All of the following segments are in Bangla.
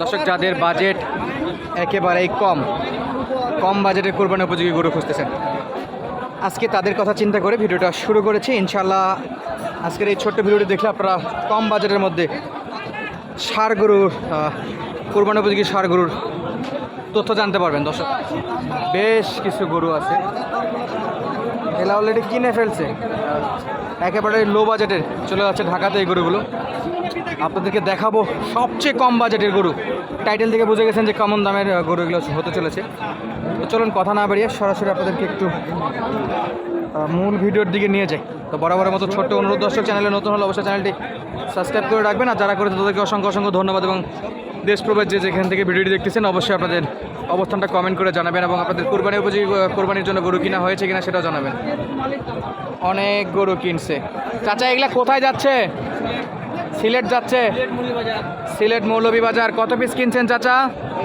দর্শক, যাদের বাজেট একেবারেই কম কম বাজেটের কোরবানি উপযোগী গরু খুঁজতেছেন। আজকে তাদের কথা চিন্তা করে ভিডিওটা শুরু করেছি। ইনশাল্লাহ আজকের এই ছোট্ট ভিডিওটি দেখলে আপনারা কম বাজেটের মধ্যে সার গরুর কোরবানি উপযোগী সার গরুর তথ্য জানতে পারবেন। দর্শক, বেশ কিছু গরু আছে। এলা অলরেডি কিনে ফেলছে। একেবারে লো বাজেটের চলে যাচ্ছে ঢাকাতে এই গরুগুলো। আপনাদেরকে দেখাবো সবচেয়ে কম বাজেটের গরু। টাইটেল থেকে বুঝে গেছেন যে কেমন দামের আহ, গরুগুলো হতে চলেছে। তো চলুন কথা না বাড়িয়ে সরাসরি আপনাদেরকে একটু মূল ভিডিওর দিকে নিয়ে যাই। তো বরাবরের মতো ছোট্ট অনুরোধ দর্শক চ্যানেলে নতুন হলে অবশ্যই চ্যানেলটি সাবস্ক্রাইব করে রাখবেন। আর যারা করে তাদেরকে অসংখ্য অসংখ্য ধন্যবাদ এবং দেশ প্রবাস যে যেখান থেকে ভিডিওটি দেখতেছেন অবশ্যই আপনাদের অবস্থানটা কমেন্ট করে জানাবেন এবং আপনাদের কোরবানি উপযোগী কোরবানির জন্য গরু কিনা হয়েছে কিনা সেটাও জানাবেন। অনেক গরু কিনছে। চাচা এগুলা কোথায় যাচ্ছে? সিলেট যাচ্ছে। সিলেট মৌলভীবাজার। কত পিস কিনছেন চাচা?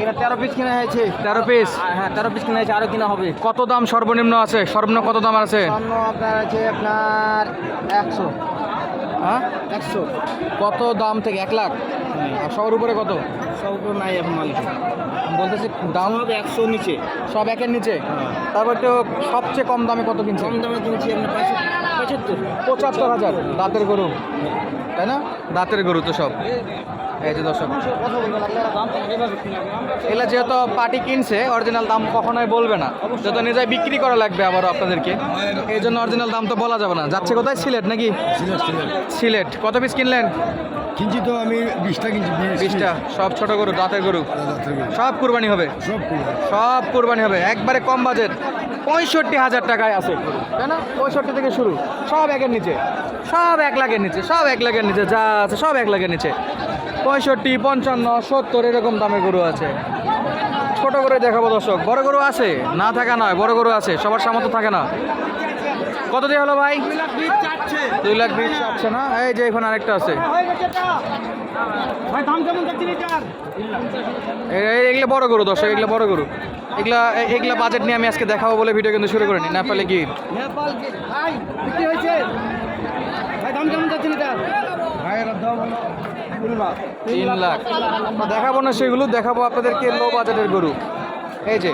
এটা তেরো পিস কিনা হয়েছে। তেরো পিস হ্যাঁ তেরো পিস কিনা হয়েছে আরও কিনা হবে। কত দাম সর্বনিম্ন আছে? সর্বনিম্ন কত দাম আছে? আপনার আছে আপনার একশো। হ্যাঁ? একশো। কত দাম থেকে? এক লাখ? আর সবার উপরে কত? সব উপরে নাই এখন মালিক বলতেছি দাম? সব একশো নিচে। সব একের নিচে? তারপর তো সবচেয়ে কম দামে কত কিনছে কম দামে কিনছি আপনার পঁচাত্তর পঁচাত্তর হাজার দাঁতের গরু তাই না? দাঁতের গরু তো সব। এই যে দর্শক এগুলা যেহেতু পার্টি কিনছে অরিজিনাল দাম কখনোই বলবে না। যেহেতু নিজে বিক্রি করা লাগবে আবার আপনাদেরকে। এই জন্য অরিজিনাল দাম তো বলা যাবে না। যাচ্ছে কোথায়? সিলেট নাকি? সিলেট কত পিস কিনলেন? কিনছি তো আমি বিশটা কিনছি বিশটা সব ছোট গরু দাঁতের গরু। সব কুরবানি হবে? সব কুরবানি। হবে। একবারে কম বাজেট। পঁয়ষট্টি হাজার টাকায় আছে। তাই না? পঁয়ষট্টি থেকে শুরু। সব একের নিচে। সব এক লাখের নিচে সব এক লাখের নিচে যা আছে সব এক লাখের নিচে। পঁয়ষট্টি পঞ্চান্ন সত্তর এরকম দামের গরু আছে। ছোট করে দেখাবো দর্শক। বড় গরু আছে? না থাকা নয় বড় গরু আছে। সবার সামর্থ্য থাকে না। কত দিয়ে হলো ভাই? দুই লাখ বিশ চাচ্ছে। না? এই যে এখন আরেকটা আছে। এ- এগুলো বড় গরু দর্শক এগুলো বড় গরু। এগুলা এগুলা বাজেট নিয়ে আমি আজকে দেখাবো বলে ভিডিও কিন্তু শুরু করিনি। নেপালে গিয়ে নেপাল ভাই বিক্রি হয়েছে। ভাই দাম কেমন যাচ্ছে লিটার তিন লাখ। দেখাবো না সেগুলো দেখাবো আপনাদেরকে লো বাজেটের গরু। এই যে।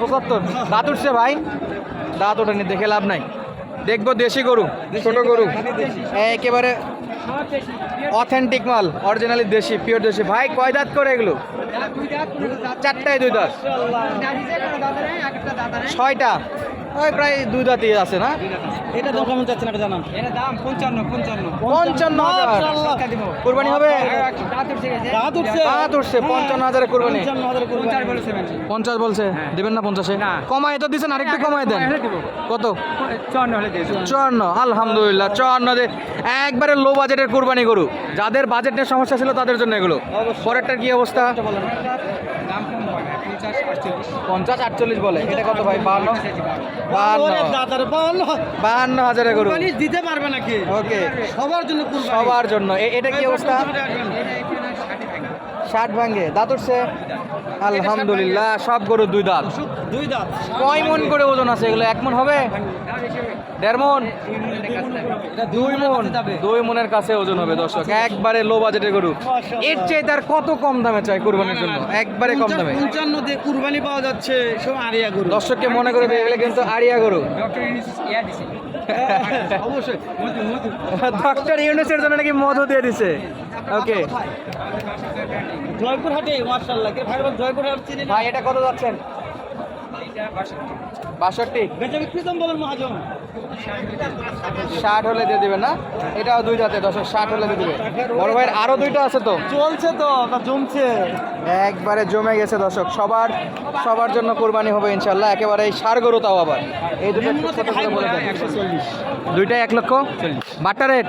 পঁচাত্তর। দাঁত উঠছে ভাই। দাঁত ওঠেনি, দেখে লাভ নাই। দেখব দেশি গরু, ছোট গরু। একেবারে অথেন্টিক মাল অরিজিনালি দেশি পিওর দেশি। ভাই, কয় দাঁত করে এগুলো? চারটায় দুই দাঁত। ছয়টা? ওই প্রায় দুই দাঁতই আছে না? এটা দাম কেমন যাচ্ছে না জানান। এটা দাম পঞ্চান্ন পঞ্চান্ন। পঞ্চান্ন হাজার। কোরবানি হবে? দাঁত উঠছে দাঁত উঠছে। পঞ্চান্ন হাজারে কোরবানি। পঞ্চাশ বলছে দেবেন না পঞ্চাশে? কমায় তো দিচ্ছেন আরেকটু কমায় দেন। কত? চুয়ান্ন আলহামদুলিল্লাহ চুয়ান্ন দে একবারে লো বাজেটের কোরবানি গরু। যাদের বাজেট নিয়ে সমস্যা ছিল তাদের জন্য এগুলো। পরেরটার কি অবস্থা দাম কম হয় না পঞ্চাশ আটচল্লিশ পঞ্চাশ আটচল্লিশ বলে। এটা কত ভাই? বাহান্ন? বাহান্ন। বাহান্ন হাজারে। গরু। দিতে পারবে নাকি? ওকে সবার জন্য সবার জন্য। এটা কি অবস্থা? ষাট ভাঙ্গে দাঁত উঠছে। আলহামদুলিল্লাহ সব গরু দুই দাঁত। দুই দাঁত কয় মন করে ওজন আছে এগুলো? এক মন হবে? দেড় মন? দুই মন। দুই মনের কাছে ওজন হবে দর্শক। একবারে লো বাজেটের গরু। এর চেয়ে তার কত কম দামে চাই কোরবানির জন্য? একবারে কম দামে। পঞ্চান্ন দিয়ে কুরবানি পাওয়া যাচ্ছে সব আরিয়া গরু। দর্শককে মনে করে এগুলো কিন্তু আড়িয়া গরু। ডক্টর ইউনুসের জন্য নাকি মধু দিয়ে দিছে? ওকে জয়পুর হাটে মার্শাল্লাহ কে ভাই জয়পুরহাট জয়পুর হাট চিনি ভাই এটা কত যাচ্ছেন? বাষট্টি। ষাট হলে দিয়ে দিবে না? এটাও দুই দাঁতে দর্শক ষাট হলে দিয়ে দিবে। বড় ভাইয়ের আরও দুইটা আছে তো? চলছে তো জমছে। একবারে জমে গেছে দর্শক। সবার সবার জন্য কোরবানি হবে ইনশাল্লাহ। একেবারে এই সার গরু তাও আবার। এই দুটো দুইটাই এক লক্ষ? বাট্টা রেট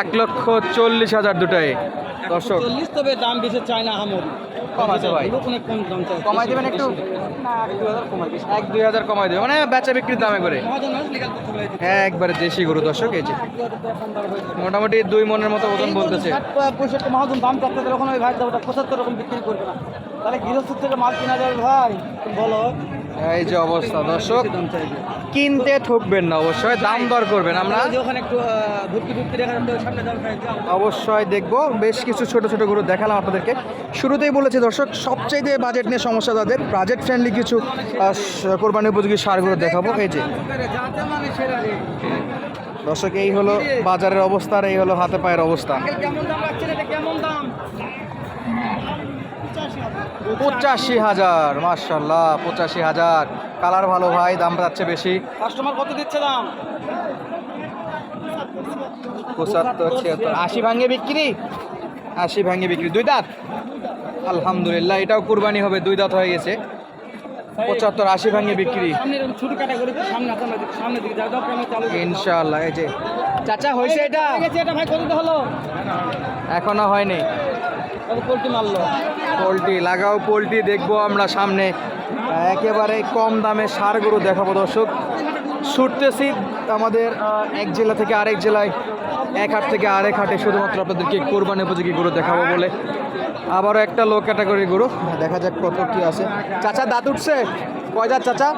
এক লক্ষ চল্লিশ হাজার দুটাই দর্শক। চল্লিশ তবে দাম বেশি চায় না হামর কম আছে ভাই। কমাই দেবেন একটু? এক দুই হাজার কমাই দেবে মানে বেচা বিক্রির দামে বলে হ্যাঁ একবারে দেশি গরু দর্শক এই যে। মোটামুটি দুই মনের মতো ওজন বলতেছে। পঁয়ষট্টি মহাজন দাম চাচ্ছে তখন ওই ভাই ওটা পঁচাত্তর রকম বিক্রি করবে না। তাহলে গৃহস্থ থেকে মাল কিনা যাবে ভাই? বলো। এই যে অবস্থা দর্শক। দাম চাইবে। কিনতে ঠকবেন না অবশ্যই দাম দর করবেন আমরা। অবশ্যই দেখব। বেশ কিছু ছোট ছোট গরু দেখালাম আপনাদেরকে। শুরুতেই বলেছি দর্শক সবচাইতে বাজেট নিয়ে সমস্যা তাদের। বাজেট ফ্রেন্ডলি কিছু কোরবানি উপযোগী সারগুলো দেখাবো। এই যে। দর্শক এই হলো বাজারের অবস্থা আর এই হলো হাতে পায়ের অবস্থা। পঁচাশি হাজার। মার্শাল্লাহ পঁচাশি হাজার। কালার ভালো ভাই দাম যাচ্ছে বেশি। কাস্টমার কত দিচ্ছে দাম? পঁচাত্তর ছিয়াত্তর। আশি ভাঙে বিক্রি? আশি ভাঙে বিক্রি। দুই দাঁত? আলহামদুলিল্লাহ এটাও কুরবানি হবে দুই দাঁত হয়ে গেছে। পঁচাত্তর আশি ভাঙে বিক্রি। ইনশাআল্লাহ এই যে। চাচা হয়েছে এটা? হলো? এখনও হয়নি। মারলো। পোলট্রি লাগাও পোলট্রি দেখব আমরা সামনে। একেবারে কম দামে সার গরু দেখাবো দর্শক। ছুটতেছি আমাদের এক জেলা থেকে আরেক জেলায়, এক হাট থেকে আরেক হাটে শুধুমাত্র আপনাদেরকে কোরবানি উপযোগী গরু দেখাবো বলে। আবারও একটা লো ক্যাটাগরি গরু। দেখা যাক কত কী আছে। চাচা, দাঁত উঠছে? কয় দাঁত চাচা?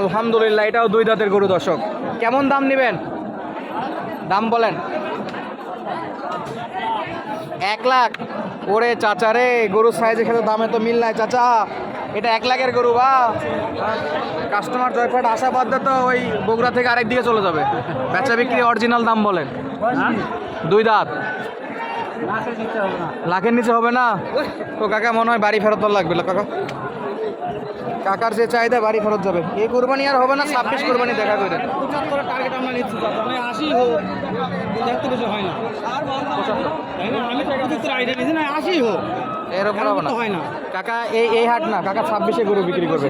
আলহামদুলিল্লাহ, এটাও দুই দাঁতের গরু দর্শক। কেমন দাম নেবেন? দাম বলেন। এক লাখ। ওরে চাচা রে গরুর সাইজের সাথে দামে তো মিল নাই চাচা। এটা এক লাখের গরু, বা? কাস্টমার জয়ফাট আসা বাদ তো ওই বগুড়া থেকে আরেক দিকে চলে যাবে। বেচা বিক্রি অরিজিনাল দাম বলেন। দুই দাঁত। লাখের নিচে হবে না? তো কাকা, মনে হয় বাড়ি ফেরত লাগবে। কাকা, কাকার যে চাহিদা, বাড়ি ফেরত যাবে। এই কোরবানি আর হবে না, ছাব্বিশ কোরবানি দেখা করে। টার্গেট আমরা হবে না। হয় না। কাকা এই এই হাট না কাকা ছাব্বিশে গরু বিক্রি করবে।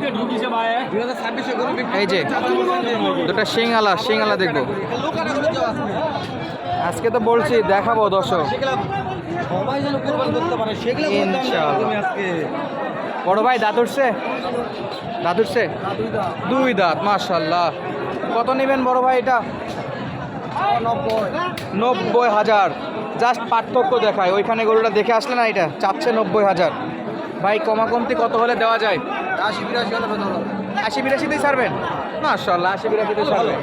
এই যে দুটা সিংহালা সিংহালা দেখব। আজকে তো বলছি দেখাবো দর্শক। সবাই যেন কোরবানি করতে পারে সেগুলো আজকে বড় ভাই দাঁত উঠছে? দাঁত উঠছে? দুই দাঁত মার্শাল্লাহ কত নেবেন বড় ভাই এটা? নব্বই হাজার। জাস্ট পার্থক্য দেখায়। ওইখানে গরুটা দেখে আসলে না এটা? চাচ্ছে নব্বই হাজার। ভাই কমা কমতি কত হলে দেওয়া যায়? আশি বিরাশি হলে আশি বিরাশিতেই ছাড়বেন? মার্শাল্লাহ আশি বিরাশিতে ছাড়বেন।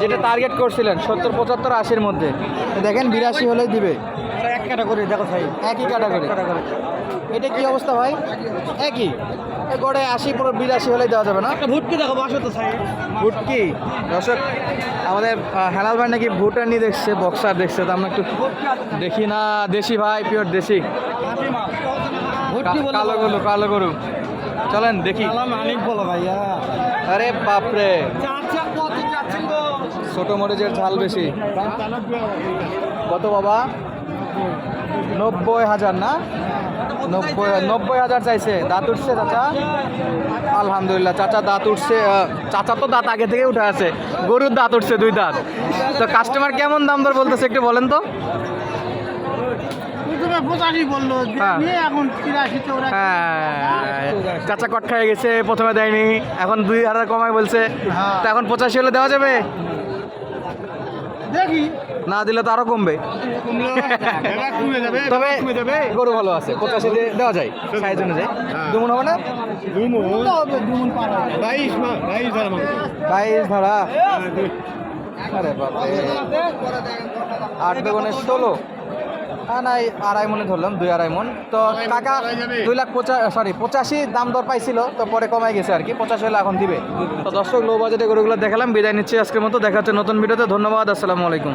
যেটা টার্গেট করছিলেন সত্তর পঁচাত্তর আশির মধ্যে। দেখেন বিরাশি হলেই দিবে। এক ক্যাটাগরি দেখো ভাই। একই ক্যাটাগরি এটা কি অবস্থা ভাই? একই। গড়ে আশি পুরো বিরাশি হলেই দেওয়া যাবে না? ভুটকি দেখো বাসো তো সাইড ভুট দর্শক আমাদের হেলাল ভাই নাকি ভুটান নিয়ে দেখছে বক্সার দেখছে তো আমরা একটু দেখি না দেশি ভাই পিওর দেশি। ভুটকি কালো গরু কালো গরু। চলেন দেখি। বলো ভাইয়া। আরে বাপরে। ছোট মরিচের ঝাল বেশি। কত বাবা? নব্বই হাজার না? নব্বই নব্বই হাজার চাইছে। দাঁত উঠছে চাচা? আলহামদুলিল্লাহ চাচা দাঁত উঠছে চাচা তো দাঁত আগে থেকে উঠে আছে। গরুর দাঁত উঠছে দুই দাঁত। তো কাস্টমার কেমন দাম দর বলতেছে একটু বলেন তো? হ্যাঁ। হ্যাঁ চাচা কট খেয়ে গেছে প্রথমে দেয়নি এখন দুই হাজার কমায় বলছে। হ্যাঁ। তো এখন পঁচাশি হলে দেওয়া যাবে? না দিলে তো আরও কমবে। কমে তবে গরু ভালো আছে পঁচাশি দিয়ে দেওয়া যায় সাইজ অনুযায়ী। দুমন হবে না? বাইশ ভাড়া মাংস আরে বাপরে। আট বেগুনে ষোলো। নাই আড়াই মনে ধরলাম দুই আড়াই মন তো কাকা দুই লাখ পঁচা সরি পঁচাশি দাম দর পাইছিল তো পরে কমাই গেছে আর কি পঁচাশি হলে এখন দিবে। তো দর্শক লো বাজেটে গরুগুলো দেখালাম বিদায় নিচ্ছি আজকের মতো দেখা হচ্ছে নতুন ভিডিওতে ধন্যবাদ আসসালামু আলাইকুম।